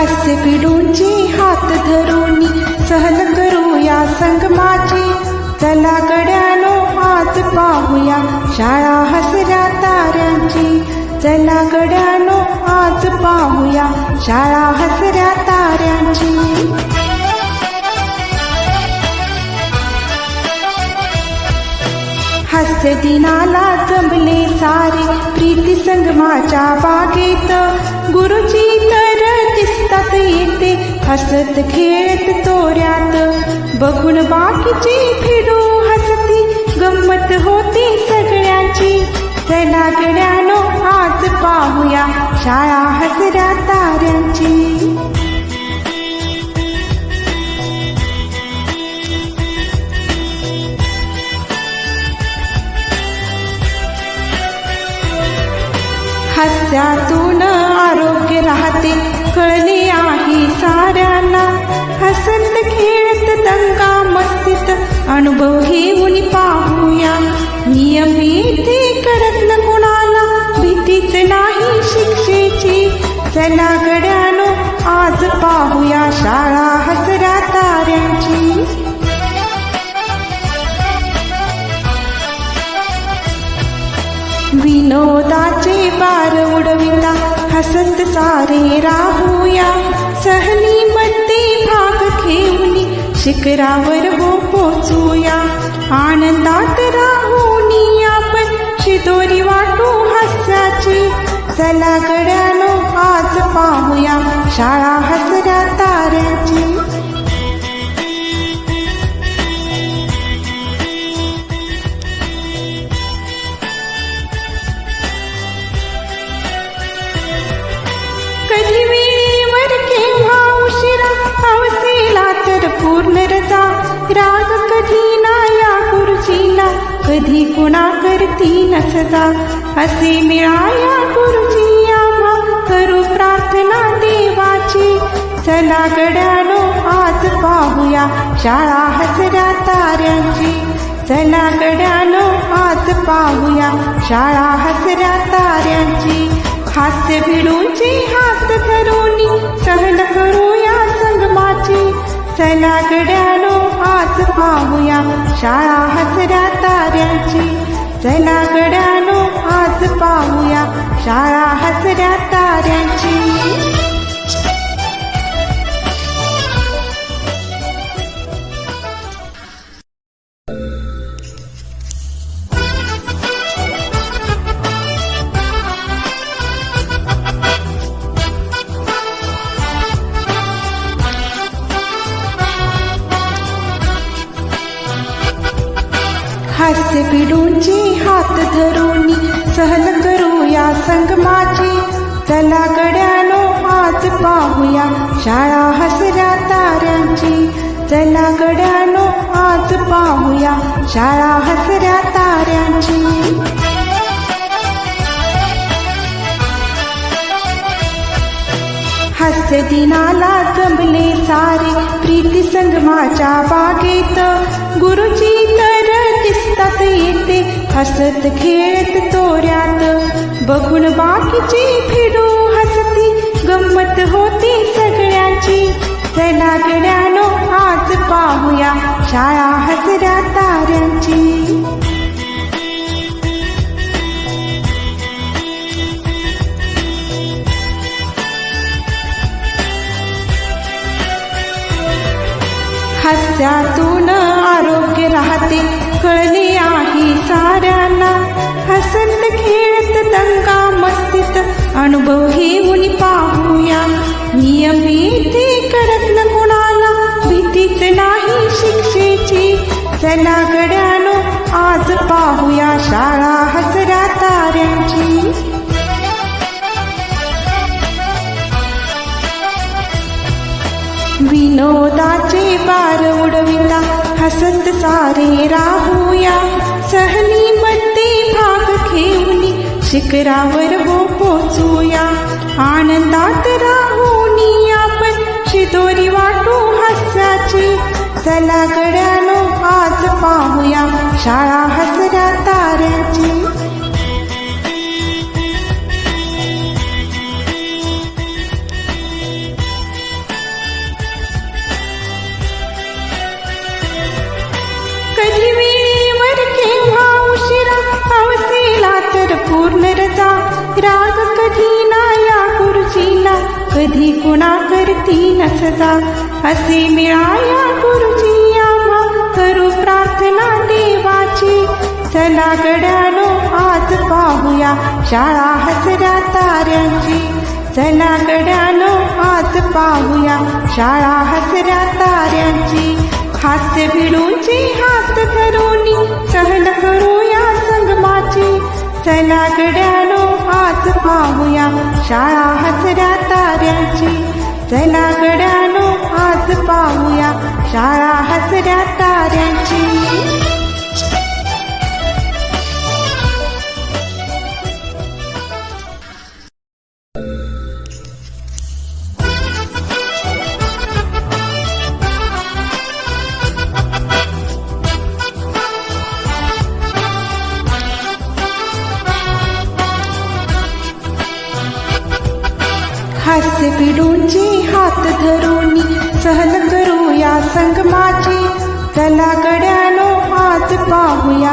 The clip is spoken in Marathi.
हास्य पिढूंची हात धरून सहल करूया संगमाची चला गड्यानो आज पाहूया शाळा हसऱ्या ताऱ्यांची. चला गड्यानो आज पाहूया शाळा हसऱ्या ताऱ्यांची. हास्य दिनाला जमले सारे प्रीती संगमाच्या बागेत. गुरुजी तर दिसतात येते हसत खेळत तोऱ्यात. बघून बाकीची फिरू हसती गंमत होती सगळ्यांची. चला गड्यानो आज पाहूया शाळा हसऱ्या ताऱ्यांची. चला गड्यानो आज पाहूया शाळा हसऱ्या ताऱ्यांची. विनोदाचे बार उडविता हसत सारे राहूया. सहलीमध्ये भाग घेऊन शिखरावर हो पोचूया. आनंदात राहून आपण शिदोरी वाटू हस्याची. चला गड्या पाहूया शाळा हसऱ्या ताऱ्याची. कधी वेळेवर केव्हा उशिरा हवसेला तर पूर्ण रजा राग कधी ना या गुरुजीला कधी कुणा करती नसता असे मिळाया गुरुजी गड्यानो आज पाहूया शाळा हसऱ्या ताऱ्यांची. चला गड्यानो आज पाहूया शाळा हसऱ्या ताऱ्यांची. हास्य भिडूंची हात धरून सहन करूया संगमाची. चला गड्यानो आज पाहूया शाळा हसऱ्या ताऱ्यांची. चला गड्यानो आज पाहूया शाळा हास्य पिढूंची हात धरून सहल करूया संगमाची. चला गड्यानो आज पाहूया शाळा हसऱ्या ताऱ्यांची. चला गड्या आज पाहूया. शाळा हसऱ्या ताऱ्यांची. हास्य दिनाला जमले सारे. प्रीती संगमाच्या बागेत. गुरुजी तर दिसतात येते. हसत खेळत तोऱ्यात. बघून बाकीची फिरू हसती. गंमत होती सगळ्यांची. चला गड्यानो आज पाहूया. शाळा हसऱ्या ताऱ्यांची. हस्यातून आरोग्य राहते कळली आहे साऱ्यांना. हसत खेळत दंगा मस्तीत अनुभव चला गड्यानो आज पाहूया शाळा हसऱ्या ताऱ्यांची. विनोदाचे बार उडविता हसत सारे राहूया. सहलीमध्ये भाग घेऊन शिखरावर हो पोचूया. आनंदात राहून आपण शिदोरी वाटू हसाची चला शाळा हसऱ्या ताऱ्यांची कधी वेळेवर केव्हा उशिरा पावसेला तर पूर्ण रजा. राग कधी ना या गुरुजीला कधी कुणा करती नसजा असे मिळाया गुरु चला गड्यानो आज पाहूया शाळा हसऱ्या ताऱ्यांची. चला गड्यानो आज पाहूया शाळा हसऱ्या ताऱ्यांची. हास्य भिडूंची हात धरूनी सहल करूया संगमाची. चला गड्यानो आज पाहूया शाळा हसऱ्या ताऱ्यांची. चला गड्यानो आज पाहूया शाळा हसऱ्या हास्य पिडूंचे हात धरून सहल करूया संगमाचे. चला गड्यानो आज पाहूया.